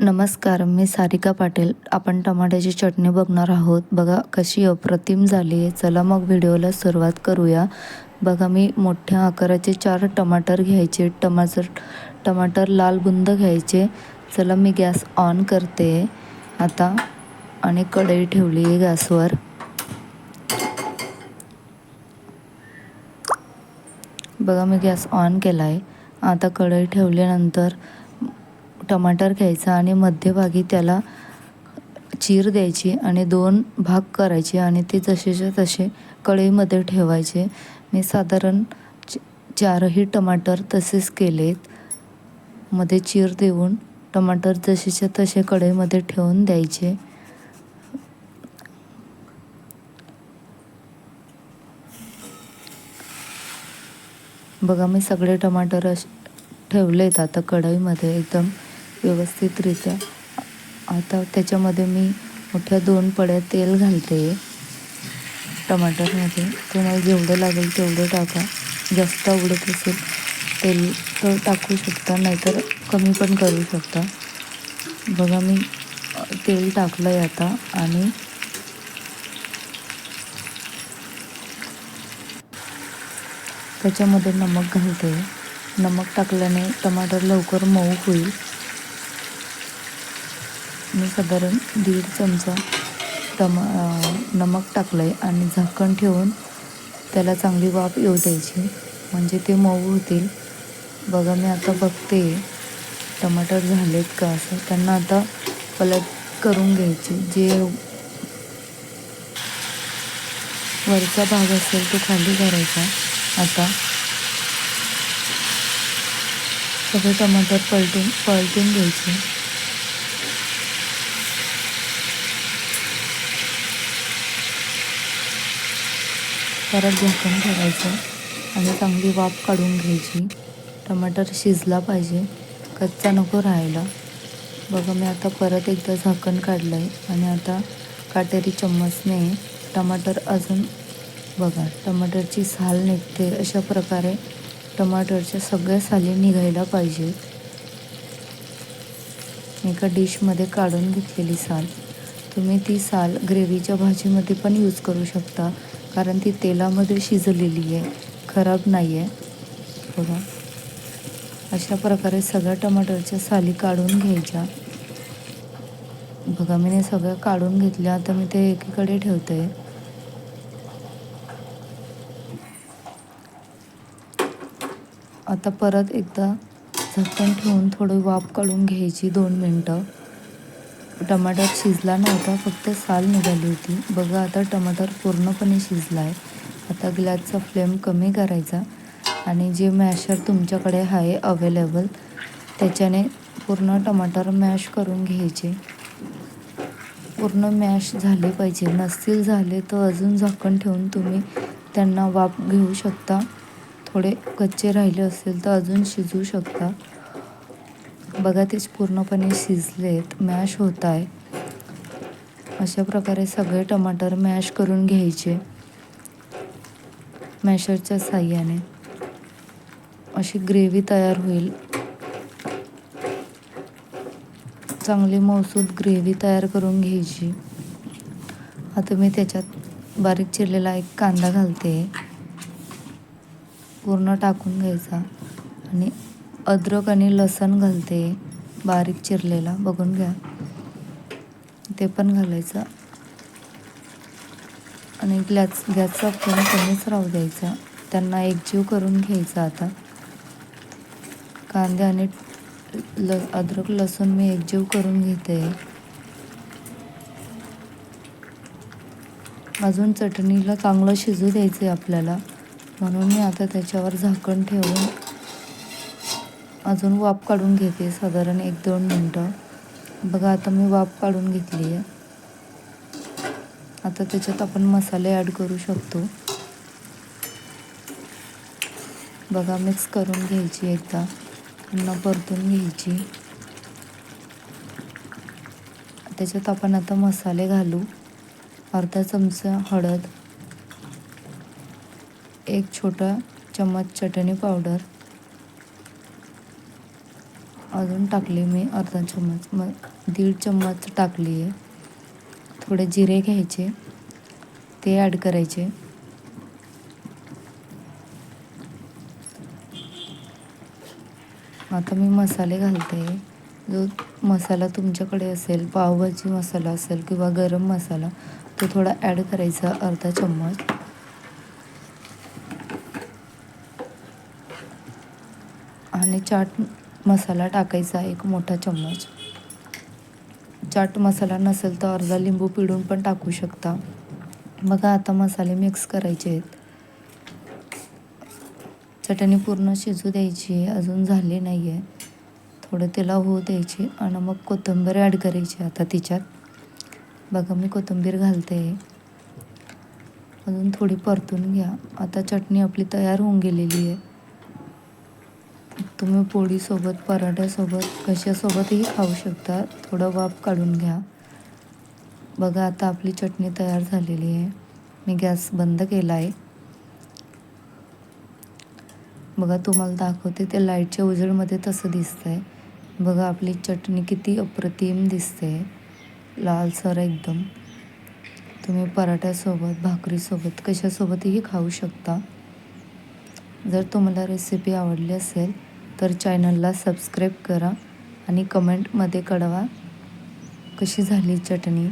नमस्कार मी सारिका पाटील. आपण टमाट्याची चटणी बघणार आहोत. बघा कशी अप्रतिम झाली आहे. चला मग व्हिडिओला सुरुवात करूया. बघा मी मोठ्या आकाराचे चार टमाटर घ्यायचे. टमाटर टमाटर लाल बुंद घ्यायचे. चला मी गॅस ऑन करते. आता आणि कढई ठेवली आहे गॅसवर. बघा मी गॅस ऑन केला आहे आता कढई ठेवल्यानंतर टमाटर घ्यायचा आणि मध्यभागी त्याला चीर द्यायची आणि दोन भाग करायचे आणि ते जसेच्या तसे कढईमध्ये ठेवायचे. मी साधारण चारही टमाटर तसेच केलेत. मध्ये चीर देऊन टमाटर जसेच्या तसे कढईमध्ये ठेवून द्यायचे. बघा मी सगळे टमाटर ठेवलेत आता कढईमध्ये एकदम. व्यवस्थितरित्या. आता त्याच्यामध्ये मी मोठ्या दोन पड्या तेल घालते. टमाटरमध्ये. तुम्हाला जेवढं लागेल तेवढं टाका. जास्त आवडत असेल तेल तर टाकू शकता नाहीतर कमी पण करू शकता. बघा मी तेल टाकलं आहे आता आणि त्याच्यामध्ये नमक घालते. नमक टाकल्याने टमाटर लवकर मऊ होईल. मी साधारण दीड चमचा टमा नमक टाकलं आहे आणि झाकण ठेवून त्याला चांगली वाफ येऊ द्यायची. म्हणजे ते मऊ होतील. बघा मी आता बघते टमाटर झालेत का असं. त्यांना आता पलट करून घ्यायचे. जे वरचा भाग असेल तो खाली करायचा. आता सगळे टमाटर पलटून पलटून घ्यायचे. परत झाकण ठेवायचं आणि चांगली वाफ काढून घ्यायची. टमाटर शिजला पाहिजे. कच्चा नको राहायला. बघा मी आता परत एकदा झाकण काढलं आहे आणि आता काटेरी चम्मचने टमाटर अजून बघा टमाटरची साल निघते. अशा प्रकारे टमाटरच्या सगळ्या साली निघायला पाहिजे. एका डिशमध्ये काढून घेतलेली साल. तुम्ही ती साल ग्रेव्हीच्या भाजीमध्ये पण यूज करू शकता. कारण ती तेलामध्ये शिजलेली आहे. खराब नाही आहे बघा. अशा प्रकारे सगळ्या टमाटरच्या साली काढून घ्यायच्या. बघा मी सगळं काढून घेतल्या आता मी ते एकीकडे ठेवते. आता परत एकदा झाकण ठेवून थोडी वाफ काढून घ्यायची दोन मिनटं. टमाटर शिजला नव्हता फक्त साल निघाली होती. बघा आता टमाटर पूर्णपणे शिजला आहे आता ग्लॅसचा फ्लेम कमी करायचा आणि जे मॅशर तुमच्याकडे आहे अवेलेबल त्याच्याने पूर्ण टमाटर मॅश करून घ्यायचे. पूर्ण मॅश झाले पाहिजे. नसतील झाले तर अजून झाकण ठेवून तुम्ही त्यांना वाफ घेऊ शकता. थोडे कच्चे राहिले असेल तर अजून शिजू शकता. बघा तेच पूर्णपणे शिजलेत मॅश होत आहे अशा प्रकारे सगळे टमाटर मॅश करून घ्यायचे. मॅशरच्या साह्याने. अशी ग्रेव्ही तयार होईल. चांगली मौसूद ग्रेव्ही तयार करून घ्यायची. आता मी त्याच्यात बारीक चिरलेला एक कांदा घालते. पूर्ण टाकून घ्यायचा. आणि अद्रक आणि लसण घालते. बारीक चिरलेला. बघून घ्या. ते पण घालायचं. आणि गॅस गॅसचा फोन कमीच राहू द्यायचा. त्यांना एकजीव करून घ्यायचा आता. कांदे आणि ल अद्रक लसूण मी एकजीव करून घेते. अजून चटणीला चांगलं शिजू द्यायचं आहे आपल्याला. म्हणून मी आता त्याच्यावर झाकण ठेवून अजून वाफ काढून घेते साधारण एक दोन मिनटं. बघा आता मी वाफ काढून घेतली आहे. आता त्याच्यात आपण मसाले ॲड करू शकतो. बघा मिक्स करून घ्यायची एकदा. पुन्हा परतून घ्यायची. त्याच्यात आपण आता मसाले घालू. अर्धा चमचा हळद. एक छोटा चम्मच चटणी पावडर. अजून टाकले मी अर्धा चम्मच. मग दीड चम्मच टाकली आहे. थोडे जिरे घ्यायचे. ते ॲड करायचे. आता मी मसाले घालते. जो मसाला तुमच्याकडे असेल पावभाजी मसाला असेल किंवा गरम मसाला तो थोडा ॲड करायचा अर्धा चम्मच. आणि चाट मसाला टाकायचा एक मोठा चम्मच. चाट मसाला नसेल तर अर्धा लिंबू पिळून पण टाकू शकता. बघा आता मसाले मिक्स करायचे आहेत. चटणी पूर्ण शिजू द्यायची आहे अजून झाली नाही आहे थोडं त्याला होऊ द्यायची आणि मग कोथिंबीर ॲड करायची आता तिच्यात. बघा मी कोथिंबीर घालते. अजून थोडी परतून घ्या. आता चटणी आपली तयार होऊन गेलेली आहे. तुम्ही पोळीसोबत पराठ्यासोबत कशासोबतही खाऊ शकता. थोडं वाफ काढून घ्या. बघा आता आपली चटणी तयार झालेली आहे. मी गॅस बंद केला आहे बघा तुम्हाला दाखवते ते लाईटच्या उजेडमध्ये तसं दिसतंय. बघा आपली चटणी किती अप्रतिम दिसते. लालसर एकदम. तुम्ही पराठ्यासोबत भाकरीसोबत कशासोबतही खाऊ शकता. जर तुम्हाला रेसिपी आवडली असेल तर चॅनलला सबस्क्राईब करा आणि कमेंटमध्ये कळवा कशी झाली चटणी.